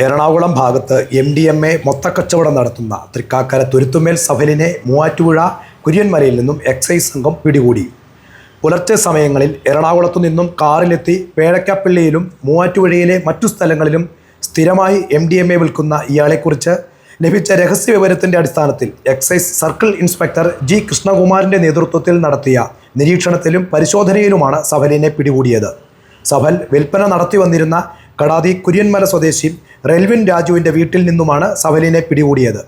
എറണാകുളം ഭാഗത്ത് M D M A മൊത്തക്കച്ചവടം നടത്തുന്ന തൃക്കാക്കര തുരുത്തുമേൽ സഫലിനെ മൂവാറ്റുപുഴ കുര്യൻമലയിൽ നിന്നും എക്സൈസ് സംഘം പിടികൂടി. പുലർച്ചെ സമയങ്ങളിൽ എറണാകുളത്തു നിന്നും കാറിലെത്തി പേഴക്കാപ്പള്ളിയിലും മൂവാറ്റുപുഴയിലെ മറ്റു സ്ഥലങ്ങളിലും സ്ഥിരമായി എം ഡി എം എ വിൽക്കുന്ന ഇയാളെക്കുറിച്ച് ലഭിച്ച രഹസ്യ വിവരത്തിന്റെ അടിസ്ഥാനത്തിൽ എക്സൈസ് സർക്കിൾ ഇൻസ്പെക്ടർ ജി കൃഷ്ണകുമാറിന്റെ നേതൃത്വത്തിൽ നടത്തിയ നിരീക്ഷണത്തിലും പരിശോധനയിലുമാണ് സഫലിനെ പിടികൂടിയത്. സഫൽ വിൽപ്പന നടത്തി വന്നിരുന്ന കടാതി കുര്യൻമല സ്വദേശി റെൽവിൻ രാജുവിന്റെ വീട്ടിൽ നിന്നുമാണ് സവലിനെ പിടികൂടിയത്.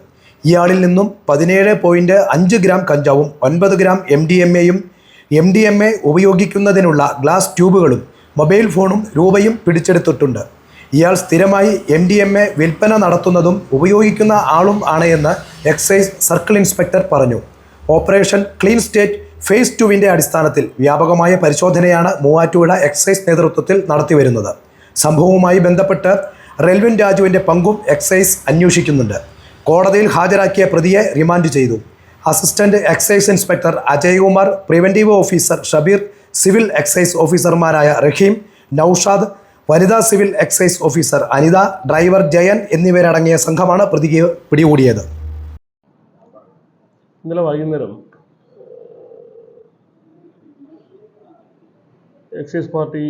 ഇയാളിൽ നിന്നും പതിനേഴ് പോയിന്റ് അഞ്ച് ഗ്രാം കഞ്ചാവും ഒൻപത് ഗ്രാം എം ഡി എം എയും എം ഡി എം എ ഉപയോഗിക്കുന്നതിനുള്ള ഗ്ലാസ് ട്യൂബുകളും മൊബൈൽ ഫോണും രൂപയും പിടിച്ചെടുത്തിട്ടുണ്ട്. ഇയാൾ സ്ഥിരമായി എം ഡി എം എ വിൽപ്പന നടത്തുന്നതും ഉപയോഗിക്കുന്ന ആളും ആണ് എന്ന് എക്സൈസ് സർക്കിൾ ഇൻസ്പെക്ടർ പറഞ്ഞു. ഓപ്പറേഷൻ ക്ലീൻ സ്റ്റേറ്റ് ഫേസ് ടുവിന്റെ അടിസ്ഥാനത്തിൽ വ്യാപകമായ പരിശോധനയാണ് മൂവാറ്റുപുഴ എക്സൈസ് നേതൃത്വത്തിൽ നടത്തിവരുന്നത്. സംഭവവുമായി ബന്ധപ്പെട്ട് റെൽവിൻ രാജുവിന്റെ പങ്കും എക്സൈസ് അന്വേഷിക്കുന്നുണ്ട്. കോടതിയിൽ ഹാജരാക്കിയ പ്രതിയെ റിമാൻഡ് ചെയ്തു. Assistant excise inspector Ajaykumar preventive officer Shabeer civil excise ഓഫീസർമാരായ റഹീം നൌഷാദ് വനിതാ civil excise officer Anitha driver Jayan എന്നിവരടങ്ങിയ സംഘമാണ് പ്രതിക്ക് പിടികൂടിയത്. ഇന്നലെ വൈകുന്നേരം എക്സൈസ് പാർട്ടി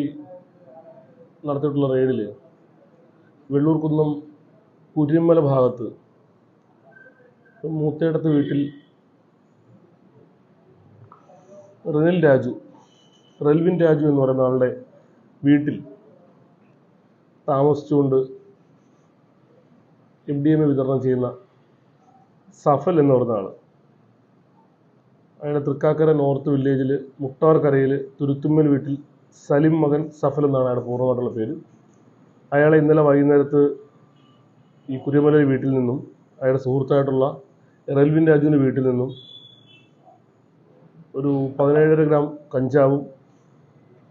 നടത്തിയിട്ടുള്ള റെയ്ഡിൽ വെള്ളൂർക്കുന്നം കുരിമല ഭാഗത്ത് മൂത്തേടത്ത് വീട്ടിൽ റിനിൽ രാജു റെൽവിൻ രാജു എന്ന് പറയുന്ന ആളുടെ വീട്ടിൽ താമസിച്ചുകൊണ്ട് എം ഡി എം വിതരണം ചെയ്യുന്ന സഫൽ എന്ന് പറയുന്ന ആൾ അയാളെ തൃക്കാക്കര നോർത്ത് വില്ലേജിൽ മുട്ടാർക്കരയിൽ തുരുത്തുമ്മൽ വീട്ടിൽ സലിം മകൻ സഫൽ എന്നാണ് അയാളുടെ പൂർണമായിട്ടുള്ള പേര്. അയാളെ ഇന്നലെ വൈകുന്നേരത്ത് ഈ കുരുമല വീട്ടിൽ നിന്നും അയാളുടെ സുഹൃത്തായിട്ടുള്ള റെൽവിൻ രാജുവിന്റെ വീട്ടിൽ നിന്നും ഒരു പതിനേഴര ഗ്രാം കഞ്ചാവും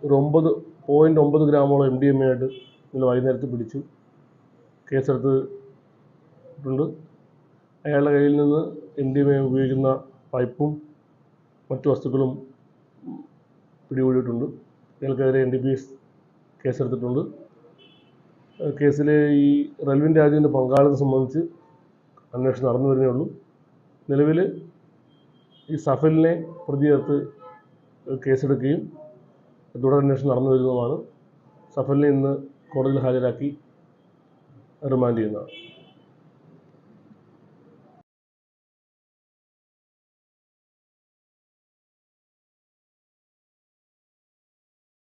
ഒരു ഒമ്പത് പോയിന്റ് ഒമ്പത് ഗ്രാമോളം എം ഡി എം എ ആയിട്ട് ഇന്നലെ വൈകുന്നേരത്ത് പിടിച്ചു. കേസെടുത്തിട്ടുണ്ട് അയാളുടെ കയ്യിൽ നിന്ന് എം ഡി എം എ ഉപയോഗിക്കുന്ന പൈപ്പും മറ്റു വസ്തുക്കളും പിടികൂടിയിട്ടുണ്ട്. ഇയാൾക്കെതിരെ എൻ ഡി പി എസ് കേസെടുത്തിട്ടുണ്ട്. കേസിൽ ഈ റെൽവിൻ രാജുവിന്റെ പങ്കാളിത്തം സംബന്ധിച്ച് അന്വേഷണം നടന്നു വരുന്നേ ഉള്ളൂ. നിലവിൽ ഈ സഫലിനെ പ്രതി ചേർത്ത് കേസെടുക്കുകയും തുടരന്വേഷണം നടന്നു വരുന്നതുമാണ്. സഫലിനെ ഇന്ന് കോടതിയിൽ ഹാജരാക്കി റിമാൻഡ് ചെയ്യുന്നതാണ്.